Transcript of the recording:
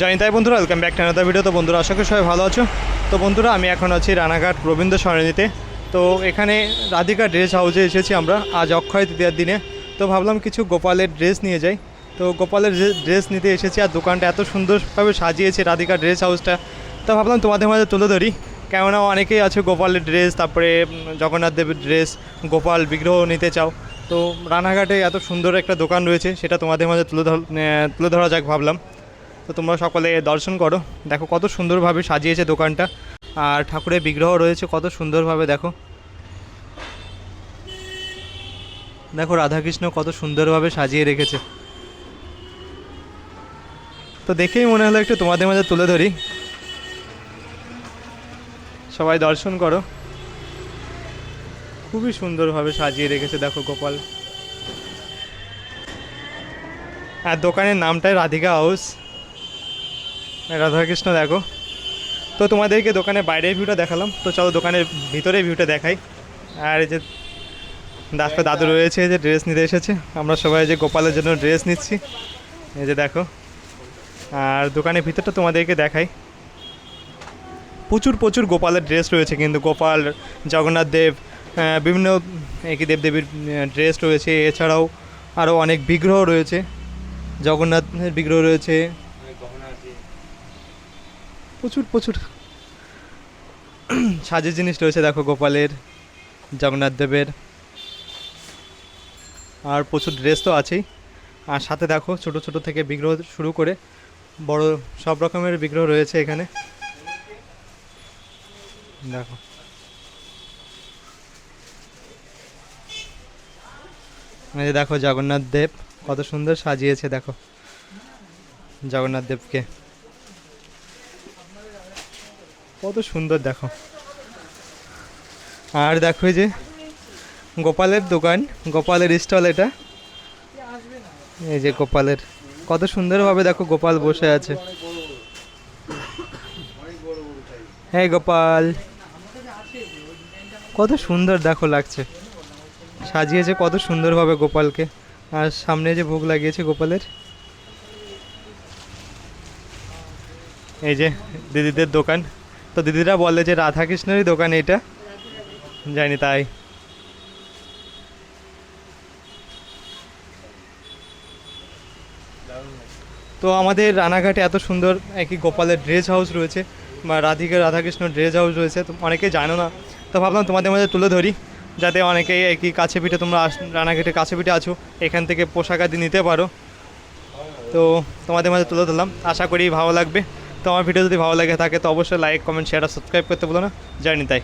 জানি তাই বন্ধুরা ওয়েলকাম ব্যাক টু ভিডিও তো বন্ধুরা, আশা করি সবাই ভালো আছো। তো বন্ধুরা, আমি এখন আছি রানাঘাট রবীন্দ্র সরণিতে। তো এখানে রাধিকা ড্রেস হাউসে এসেছি আমরা আজ অক্ষয় তৃতীয়ার দিনে। তো ভাবলাম কিছু গোপালের ড্রেস নিয়ে যাই। তো গোপালের ড্রেস নিতে এসেছি আর দোকানটা এত সুন্দরভাবে সাজিয়েছে রাধিকা ড্রেস হাউসটা তো ভাবলাম তোমাদের মাঝে তুলে ধরি। কেননা অনেকেই আছে গোপালের ড্রেস তারপরে জগন্নাথ দেবের ড্রেস গোপাল বিগ্রহ নিতে চাও। তো রানাঘাটে এত সুন্দর একটা দোকান রয়েছে, সেটা তোমাদের মাঝে তুলে তুলে ধরা যাক ভাবলাম। তো তোমরা সকলে দর্শন করো। দেখো কত সুন্দরভাবে সাজিয়েছে দোকানটা। আর ঠাকুরের বিগ্রহ রয়েছে, কত সুন্দরভাবে দেখো। দেখো রাধাকৃষ্ণ কত সুন্দরভাবে সাজিয়ে রেখেছে। তো দেখেই মনে হলো একটু তোমাদের মাঝে তুলে ধরি। সবাই দর্শন করো। খুবই সুন্দরভাবে সাজিয়ে রেখেছে, দেখো গোপাল। আর দোকানের নামটাই রাধিকা হাউস। রাধাকৃষ্ণ, দেখো। তো তোমাদেরকে দোকানের বাইরের ভিউটা দেখালাম। তো চলো দোকানের ভিতরের ভিউটা দেখাই। আর যে দাদা দাদু রয়েছে যে ড্রেস নিতে এসেছে। আমরা সবাই যে গোপালের জন্য ড্রেস নিচ্ছি। এই যে দেখো। আর দোকানের ভিতরটা তোমাদেরকে দেখাই। প্রচুর প্রচুর গোপালের ড্রেস রয়েছে কিন্তু। গোপাল, জগন্নাথ দেব বিভিন্ন একই দেবদেবীর ড্রেস রয়েছে। এছাড়াও আরও অনেক বিগ্রহ রয়েছে। জগন্নাথের বিগ্রহ রয়েছে। প্রচুর প্রচুর। সাজের জিনিস রয়েছে, দেখো, গোপালের, জগন্নাথ দেবের। আর প্রচুর ড্রেস তো আছেই। আর সাথে দেখো, ছোট ছোট থেকে বিগ্রহ শুরু করে বড় সব রকমের বিগ্রহ রয়েছে এখানে। দেখো। এই দেখো, জগন্নাথ দেব কত সুন্দর সাজিয়েছে, দেখো। জগন্নাথ দেবকে। কত সুন্দর, দেখো। আর দেখো যে গোপালের দোকান, গোপালের স্টল এটা। এই যে গোপালের। কত সুন্দরভাবে দেখো গোপাল বসে আছে। হ্যাঁ গোপাল, কত সুন্দর দেখো লাগছে। সাজিয়েছে কত সুন্দরভাবে গোপালকে। আর সামনে যে ভোগ লাগিয়েছে গোপালের। এই যে দিদিদের দোকান। তো দিদিরা বলে যে রাধাকৃষ্ণেরই দোকান এটা। জানি তাই। তো আমাদের রানাঘাটে এত সুন্দর একই গোপালের ড্রেস হাউস রয়েছে বা রাধিকা রাধাকৃষ্ণ ড্রেস হাউস রয়েছে, তো অনেকে জানো না। তো ভাবলাম তোমাদের মধ্যে তুলে ধরি, যাতে অনেকেই একই কাছে পিঠে তোমরা রানাঘাটে কাছে পিঠে আছো, এখান থেকে পোশাক আদি নিতে পারো। তো তোমাদের মাঝে তুলে ধরলাম, আশা করি ভালো লাগবে। তো আমার ভিডিও যদি ভালো লাগে থাকে, তো অবশ্যই লাইক কমেন্ট শেয়ার আর সাবস্ক্রাইব করতে বলো না। জানি তাই।